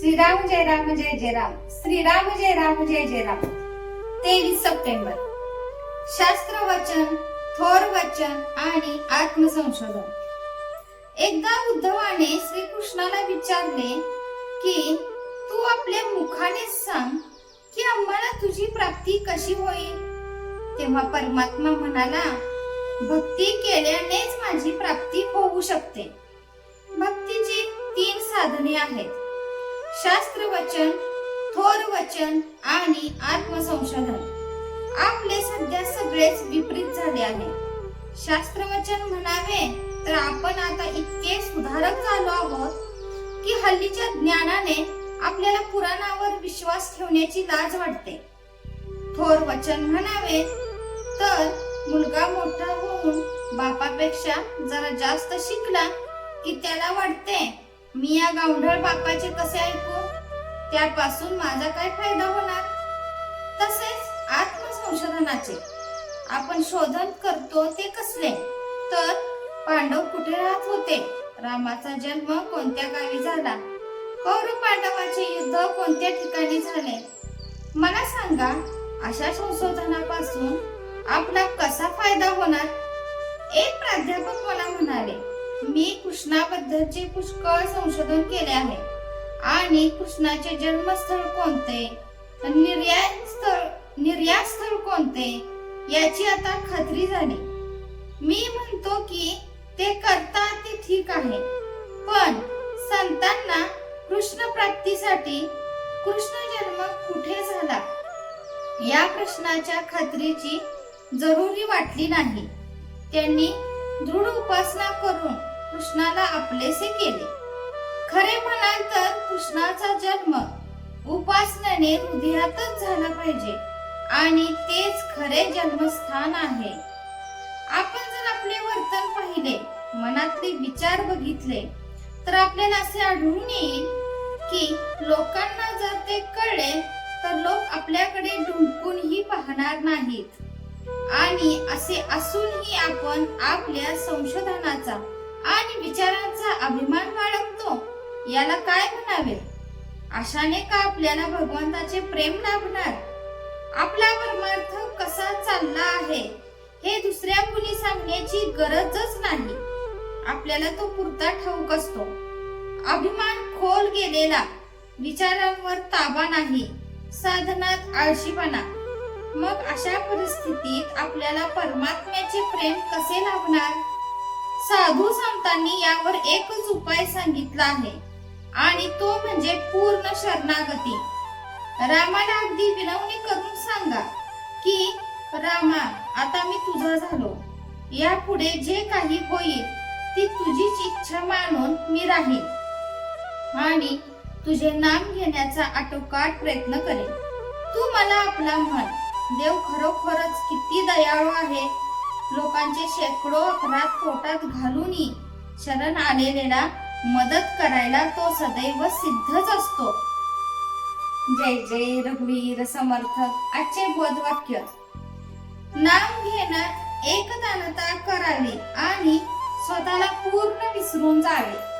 श्रीराम जय राम जय जय राम. श्रीराम जय राम जय जय राम. तेवीस सप्टेंबर. शास्त्र वचन थोर वचन आणि आत्मसंशोधन. एकदा उद्धवाने श्रीकृष्णाला विचारले की तू आपल्या मुखाने सांग की आम्हाला तुझी प्राप्ती कशी होईल? तेव्हा परमात्मा म्हणाला भक्ती केल्यानेच माझी प्राप्ती होऊ शकते. भक्तीची तीन साधने आहेत. शास्त्र वचन थोर वचन आणि आत्मसंशोधन. आपले सध्या सगळेच विपरीत झाले आहे. शास्त्र वचन म्हणावे तर आपण आता इतके सुधारक झालो आहोत की हल्लीच्या ज्ञानाने आपल्याला पुराणावर विश्वास ठेवण्याची लाज वाटते. थोर वचन म्हणावे तर मुलगा मोठा होऊन बापापेक्षा जरा जास्त शिकला की त्याला वाटते मी या गावढळ बापाचे कसे ऐकू? त्यापासून माझा काय फायदा होणार? तसेच आत्मसंशोधनाचे. आपण शोधन करतो ते कसले? तर पांडव कुठे राहत होते? रामाचा जन्म कोणत्या गावी झाला? कौरव पांडवाचे युद्ध कोणत्या ठिकाणी झाले? मला सांगा अशा संशोधनापासून आपला कसा फायदा होणार? एक प्राध्यापक मला म्हणाले मी कृष्णाबद्दलचे पुष्कळ संशोधन केले आहे. आणि कृष्णाचे जन्मस्थळ कोणते? निर्यात स्थळ कोणते? याची आता खात्री झाली. मी म्हणतो की ते करता ते ठीक आहे. पण संतांना कृष्ण प्राप्तीसाठी कृष्ण जन्म कुठे झाला? या प्रश्नाच्या खात्रीची जरुरी वाटली नाही. त्यांनी दृढ उपासना करून कृष्णाला आपलेसे केले. खरे म्हणाल तर कृष्णाचा जन्म उपासनेने हृदयातच झाला पाहिजे आणि तेच खरे जन्मस्थान आहे. आपण जर आपले वर्तन पाहिले मनातले विचार बघितले तर आपल्याला असे आढळून येईल की लोकांना जर ते कळले तर लोक आपल्याकडे ढुंकूनही पाहणार नाहीत. आणि असे असूनही आपण आपल्या संशोधनाचा आणि विचारांचा अभिमान बाळगतो. याला काय म्हणावे? अशाने का आपल्याला भगवंताचे प्रेम लाभणार? आपला परमार्थ कसा चालला आहे? हे दुसऱ्या कुणी सांगण्याची गरजच नाही. आपल्याला तो पुरता ठाऊक असतो. अभिमान खोल गेलेला विचारांवर ताबा नाही साधनात आळशीपणा. मग अशा परिस्थितीत आपल्याला परमात्म्याचे प्रेम कसे लाभणार? साधू संतांनी यावर एकच उपाय सांगितला आहे. आणि तो म्हणजे पूर्ण शरणागती. रामाला अगदी विनवणी करून सांगा की रामा आता मी तुझा झालो. यापुढे जे काही होईल ती तुझीच इच्छा मानून मी राहील आणि तुझे नाम घेण्याचा आटोकाट प्रयत्न करेन. तू मला आपला म्हण. देव खरोखरच किती दयाळू आहे लोकांचे शेकडो अपराध पोटात घालूनही शरण आलेलेला मदत करायला तो सदैव सिद्धच असतो. जय जय रघुवीर समर्थ आजचे बोधवाक्य. नाम घेण्यात एकदानता करावी आणि स्वतःला पूर्ण विसरून जावे.